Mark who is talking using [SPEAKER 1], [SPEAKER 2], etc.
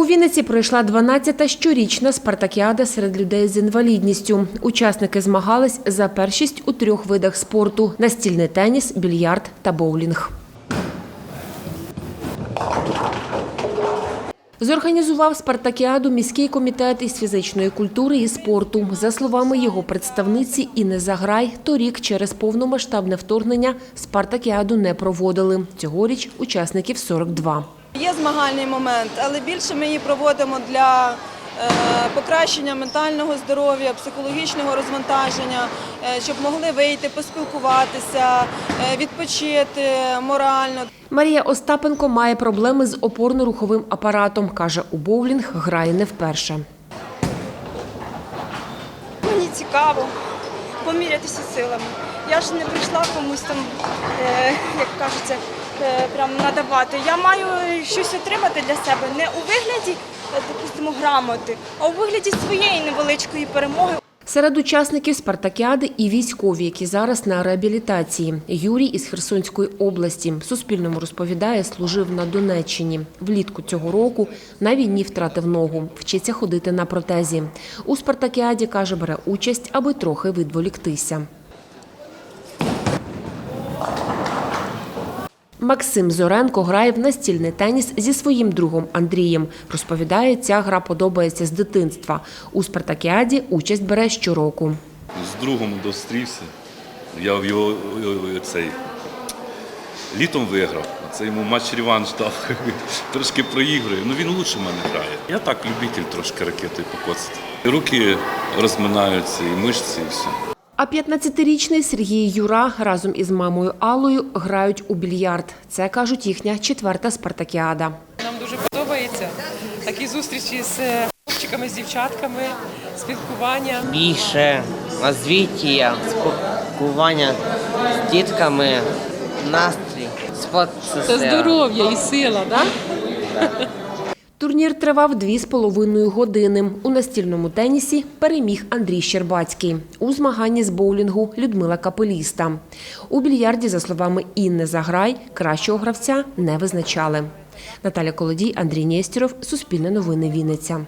[SPEAKER 1] У Вінниці пройшла 12-та щорічна спартакіада серед людей з інвалідністю. Учасники змагались за першість у трьох видах спорту: настільний теніс, більярд та боулінг. Зорганізував спартакіаду міський комітет із фізичної культури і спорту. За словами його представниці Інни Заграй, торік через повномасштабне вторгнення спартакіаду не проводили. Цьогоріч учасників 42.
[SPEAKER 2] Є змагальний момент, але більше ми її проводимо для е, покращення ментального здоров'я, психологічного розвантаження, е, щоб могли вийти, поспілкуватися, е, відпочити морально.
[SPEAKER 1] Марія Остапенко має проблеми з опорно-руховим апаратом. Каже, у боулінг грає не вперше.
[SPEAKER 3] Мені цікаво помірятися силами. Я ж не прийшла комусь там, як кажеться, прям надавати. Я маю щось отримати для себе не у вигляді, е, допустимо, грамоти, а у вигляді своєї невеличкої перемоги.
[SPEAKER 1] Серед учасників спартакіади і військові, які зараз на реабілітації. Юрій із Херсонської області. Суспільному розповідає, служив на Донеччині. Влітку цього року на війні втратив ногу. Вчиться ходити на протезі. У спартакіаді, каже, бере участь, аби трохи відволіктися. Максим Зоренко грає в настільний теніс зі своїм другом Андрієм. Розповідає, ця гра подобається з дитинства. У спартакіаді участь бере щороку.
[SPEAKER 4] з другом зустрівся. Я в його е, цей літом виграв. Це йому матч реванш дав. Трошки проігрує. Ну він лучше мене грає. Я так любитель трошки ракети покоцати. Руки розминаються, і мишці, і все.
[SPEAKER 1] А 15-річний Сергій Юра разом із мамою Аллою грають у більярд. Це кажуть їхня четверта спартакіада.
[SPEAKER 5] Нам дуже подобається такі зустрічі з е, хлопчиками, з дівчатками, спілкування.
[SPEAKER 6] більше розвиття, спілкування з дітками, настрій, спорт
[SPEAKER 5] Це здоров'я і сила, так?
[SPEAKER 1] Турнір тривав дві з половиною години. У настільному тенісі переміг Андрій Щербацький. У змаганні з боулінгу Людмила Капеліста. У більярді, за словами Інни Заграй, кращого гравця не визначали. Наталя Колодій, Андрій Нєстіров, Суспільне новини Вінниця.